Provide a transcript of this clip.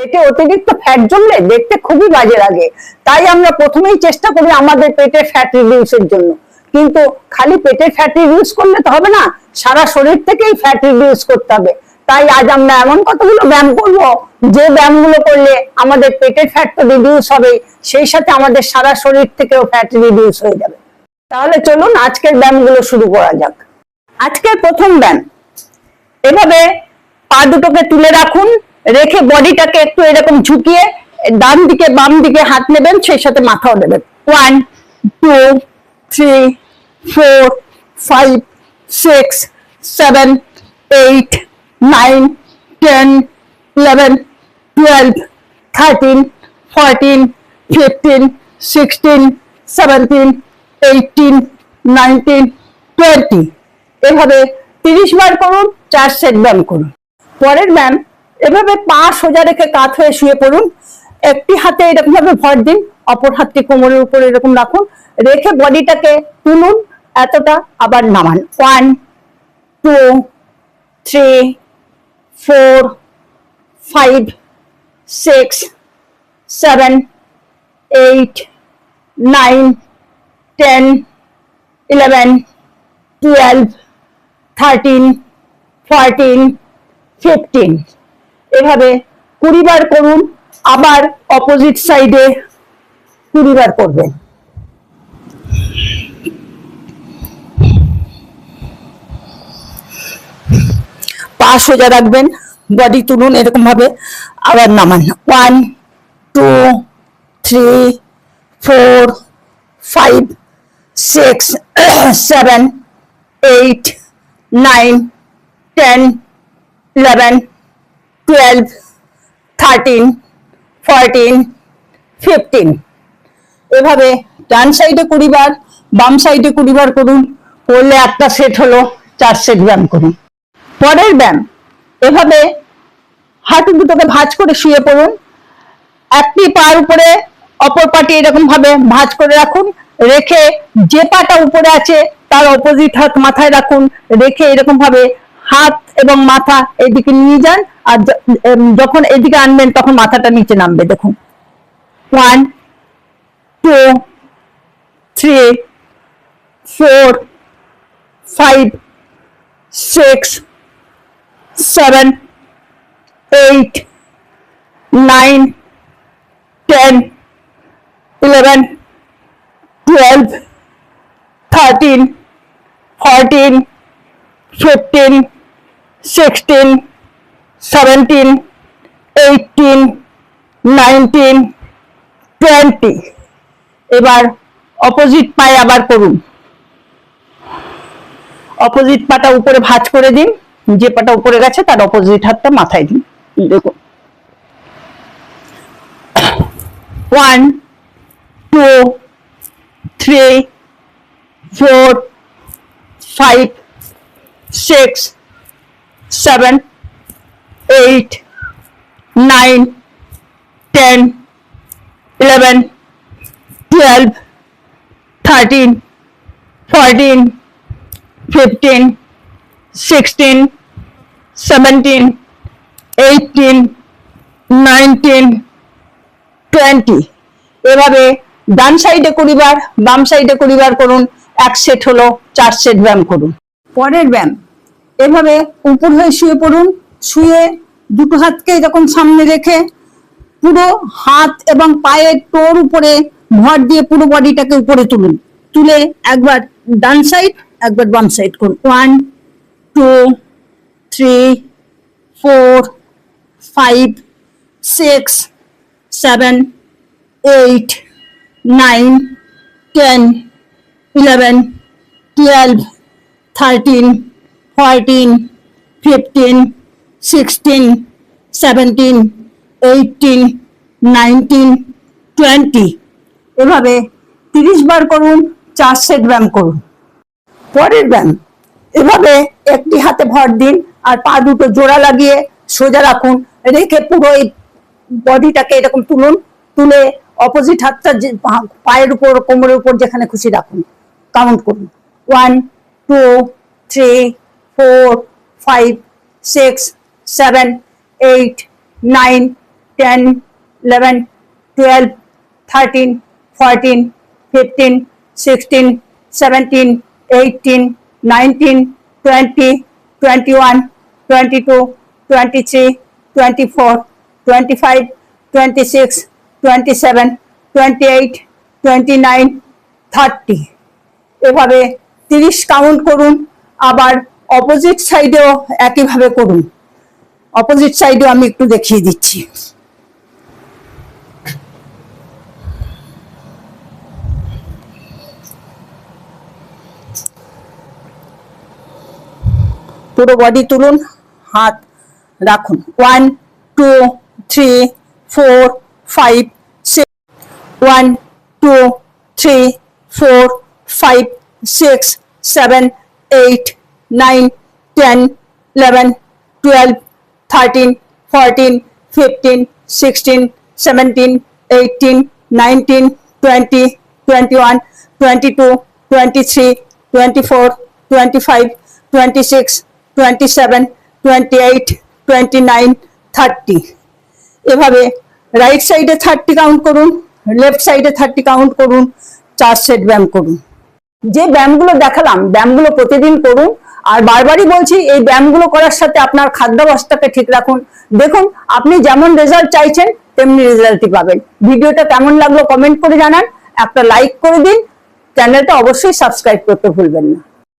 পেটে অতিরিক্ত ফ্যাট জমলে দেখতে খুবই বাজে লাগে। তাই আমরা প্রথমেই চেষ্টা করি আমাদের পেটের ফ্যাট রিডিউসের জন্য। কিন্তু খালি পেটের ফ্যাট রিডিউস করলে তো হবে না, সারা শরীর থেকেই ফ্যাট রিডিউস করতে হবে। তাই আজ আমরা এমন কতগুলো ব্যায়াম করব, যে ব্যায়ামগুলো করলে আমাদের পেটের ফ্যাট তো রিডিউস হবে সেই সাথে আমাদের সারা শরীর থেকেও ফ্যাট রিডিউস হয়ে যাবে। তাহলে চলুন আজকের ব্যায়ামগুলো শুরু করা যাক। আজকের প্রথম ব্যায়াম। এভাবে পা দুটোকে তুলে রাখুন রেখে বডিটাকে একটু এরকম ঝুঁকিয়ে ডান দিকে, বাম দিকে হাত নেবেন, সেই সাথে মাথাও নেবেন। One two three four five six seven eight nine ten eleven twelve thirteen fourteen fifteen sixteen seventeen eighteen nineteen twenty এভাবে তিরিশ বার করুন, চার সেট ব্যায়াম করুন। পরের ব্যায়াম এভাবে পা সোজা রেখে কাত হয়ে শুয়ে পড়ুন। একটি হাতে এরকম ভাবে ভর দিন, অপর হাতটি কোমরের উপরে এরকম রাখুন। রেখে বডিটাকে তুলুন, এতটা আবার নামান। One two three four five six seven eight nine ten eleven twelve thirteen fourteen fifteen এভাবে কুড়ি বার করুন, আবার অপোজিট সাইডে কুড়ি বার করবেন। পা সোজা রাখবেন বডি তুলুন এরকম ভাবে আবার নামান। One two three four five six seven eight nine ten eleven twelve thirteen fourteen fifteen এভাবে ডান সাইডে কুড়ি বার, বাম সাইডে কুড়ি বার করুন, করলে একটা সেট হলো, চার সেট ব্যায়াম করুন। পরের ব্যায়াম, এভাবে হাঁটু দুটোকে ভাঁজ করে শুয়ে পড়ুন। একটি পার উপরে, অপর পাটি এরকম ভাবে ভাঁজ করে রাখুন। রেখে যে পাটা উপরে আছে, তার অপোজিট হাত মাথায় রাখুন। রেখে এরকম ভাবে হাত এবং মাথা এদিকে নিয়ে যান আর য- এম, যখন এদিকে আনবেন তখন মাথাটা নিচে নামবে দেখুন। One two three four five six seven eight nine ten eleven twelve thirteen fourteen fifteen sixteen seventeen eighteen nineteen twenty এবার অপোজিট পায়ে আবার করুন। অপোজিট পাটা উপরে ভাঁজ করে দিন। যে পাটা উপরে গেছে তার অপোজিট হাতটা মাথায় দিন। দেখুন। One two three four five six seven eight nine ten eleven twelve thirteen fourteen fifteen sixteen seventeen eighteen nineteen twenty এভাবে ডান সাইডে কুড়ি বার বাম সাইডে কুড়ি বার করুন, এক সেট হলো, চার সেট ব্যায়াম করুন। পরের ব্যায়াম। এভাবে উপর হয়ে শুয়ে পড়ুন। শুয়ে দুটো হাতকে এরকম সামনে রেখে পুরো হাত এবং পায়ের টোর উপরে ভর দিয়ে পুরো বডিটাকে উপরে তুলুন। তুলে একবার ডান সাইড, একবার বাম সাইড করুন। One, two, three, four, five, six, seven, eight, nine, ten, eleven, twelve, thirteen fourteen fifteen sixteen seventeen eighteen nineteen twenty এভাবে তিরিশ বার করুন, চার সেট ব্যায়াম করুন। পরের ব্যায়াম। এভাবে একটি হাতে ভর দিন আর পা দুটো জোড়া লাগিয়ে সোজা রাখুন। রেখে পুরো এই বডিটাকে এরকম তুলুন। তুলে অপোজিট হাতটা পায়ের উপর, কোমরের উপর যেখানে খুশি রাখুন। কাউন্ট করুন। One two three four five six seven eight nine ten eleven twelve thirteen fourteen fifteen sixteen seventeen eighteen nineteen twenty twenty one twenty two twenty three twenty four twenty five twenty six twenty seven twenty eight twenty nine thirty এভাবে তিরিশ count করুন, আবার opposite সাইডেও একইভাবে করুন। Opposite সাইডেও আমি একটু দেখিয়ে দিচ্ছি। পুরো বডি তুলুন, হাত রাখুন। One two three four five six one two three four five six seven eight nine ten eleven twelve thirteen fourteen fifteen sixteen seventeen eighteen nineteen twenty twenty one twenty two twenty three twenty four twenty five twenty six twenty seven twenty eight twenty nine thirty এভাবে right সাইডে thirty count করুন left সাইডে thirty count করুন, চার set ব্যায়াম করুন। যে ব্যায়ামগুলো দেখালাম, ব্যায়ামগুলো প্রতিদিন করুন আর বারবারই বলছি, এই ব্যায়ামগুলো করার সাথে আপনার খাদ্যাবস্থাকে ঠিক রাখুন। দেখুন, আপনি যেমন রেজাল্ট চাইছেন, তেমনি রেজাল্টই পাবেন। ভিডিওটা কেমন লাগল কমেন্ট করে জানান। একটা লাইক করে দিন। চ্যানেলটা অবশ্যই সাবস্ক্রাইব করতে ভুলবেন না।